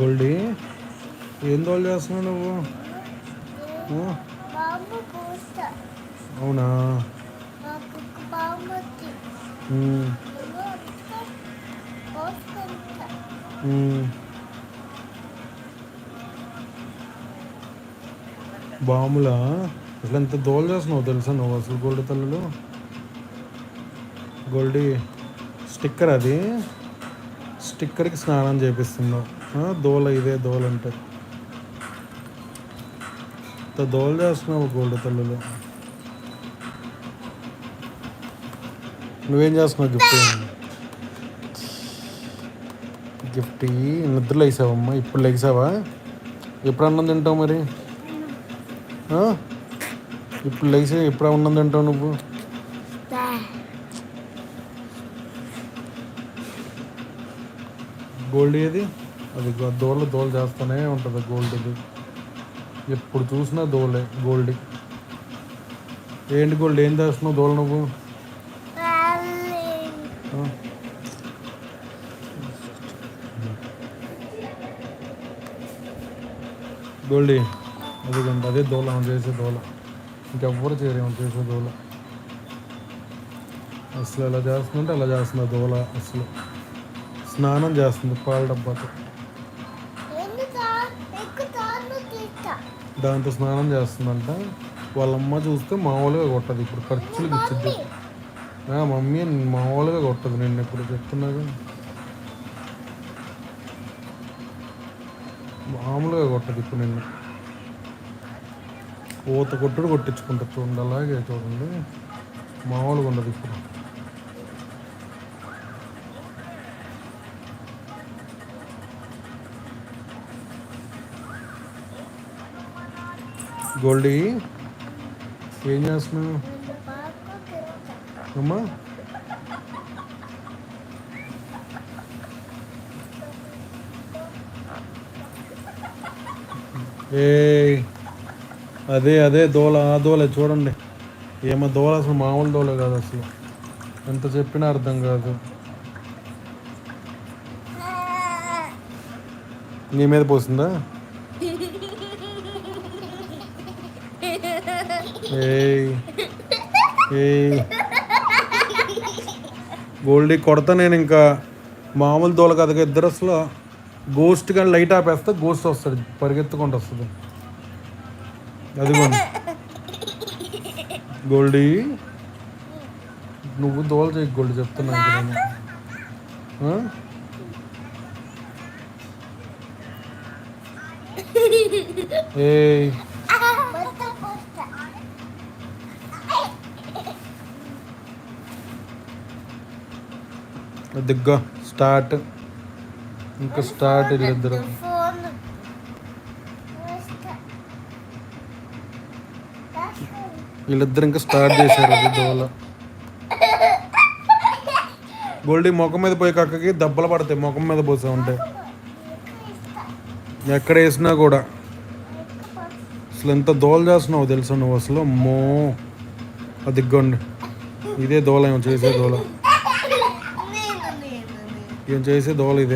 గోల్డీ? ఏం దోలు చేస్తున్నావు నువ్వు? అవునా. బాములా? అసలు ఎంత దోలు చేస్తున్నావు తెలుసా నువ్వు అసలు గోల్డ్ తల్లులు? గోల్డీ స్టిక్కర్ అది. స్టిక్కర్కి స్నానం చేపిస్తున్నావు. దోల ఇదే దోల అంటే ఇంత దోలు చేస్తున్నావు గోల్డ్ తల్లులు. నువ్వేం చేస్తున్నావు గిఫ్ట్? గిఫ్ట్ నిద్రలో వేసావమ్మా ఇప్పుడు లెగిసావా ఎప్పుడు అన్నం తింటావు మరి? ఇప్పుడు లెగిసే ఎప్పుడు అన్నం తింటావు నువ్వు? గోల్డ్ ఏది? అది దోళ్ళు దోలు చేస్తూనే ఉంటుంది గోల్డ్ ఇది. ఎప్పుడు చూసినా దోలే గోల్డ్. ఏంటి గోల్డ్? ఏం చేస్తున్నావు దోలు నువ్వు? గోల్డీ అదిగోండి అదే దోల మనం చేసే దోల. ఇంకెవ్వరు చేయరేమో చేసే దోల. అసలు ఎలా చేస్తుందంటే అలా చేస్తుంది దోల అసలు. స్నానం చేస్తుంది పాల డబ్బాతో దాంతో స్నానం చేస్తుందంట. వాళ్ళ అమ్మ చూస్తే మామూలుగా కొట్టదు. ఇప్పుడు ఖర్చులకు ఇచ్చిద్ది ఆ, మమ్మీ మామూలుగా కొట్టదు. నేను ఇప్పుడు చెప్తున్నాగా మామూలుగా కొట్టదు ఇప్పుడు నిన్ను. ఊత కొట్టుడు కొట్టించుకుంటా. చూడండి అలాగే చూడండి. మామూలుగా ఉండదు ఇప్పుడు. గోల్డీ. ఏం చేస్తున్నావు? అమ్మా. ఏ అదే అదే దోల ఆ దోలే చూడండి. ఏమో దోల అసలు మామూలు దోల కాదు అసలు. ఎంత చెప్పినా అర్థం కాదు. నీ మీద పోసిందా? గోల్డీ కొడతా నేను ఇంకా. మామూలు దోల కదా ఇద్దరు అసలు గోస్ట్ కానీ లైట్ ఆపేస్తే గోస్ట్ వస్తుంది పరిగెత్తుకుంటూ వస్తుంది. అదిగోండి. గోల్డీ నువ్వు దోల చేయకు గోల్డ్ చెప్తున్నా ఏ నేను ఆ? ఏయ్ పోస్తా పోస్తా దిగ్గ స్టార్ట్ ఇంకా స్టార్ట్ వీళ్ళిద్దరు వీళ్ళిద్దరు ఇంకా స్టార్ట్ చేశారు దోల గోల్డీ ముఖం మీద పోయి కక్కకి దెబ్బలు పడతాయి ముఖం మీద పోసా ఉంటే. ఎక్కడ వేసినా కూడా. అసలు ఎంత దోల చేస్తున్నావు తెలుసా నువ్వు అసలు? అమ్మో. అది దిగ్గండి ఇదే దోల ఏమో చేసే నేను ఏం చేసే దోల ఇదే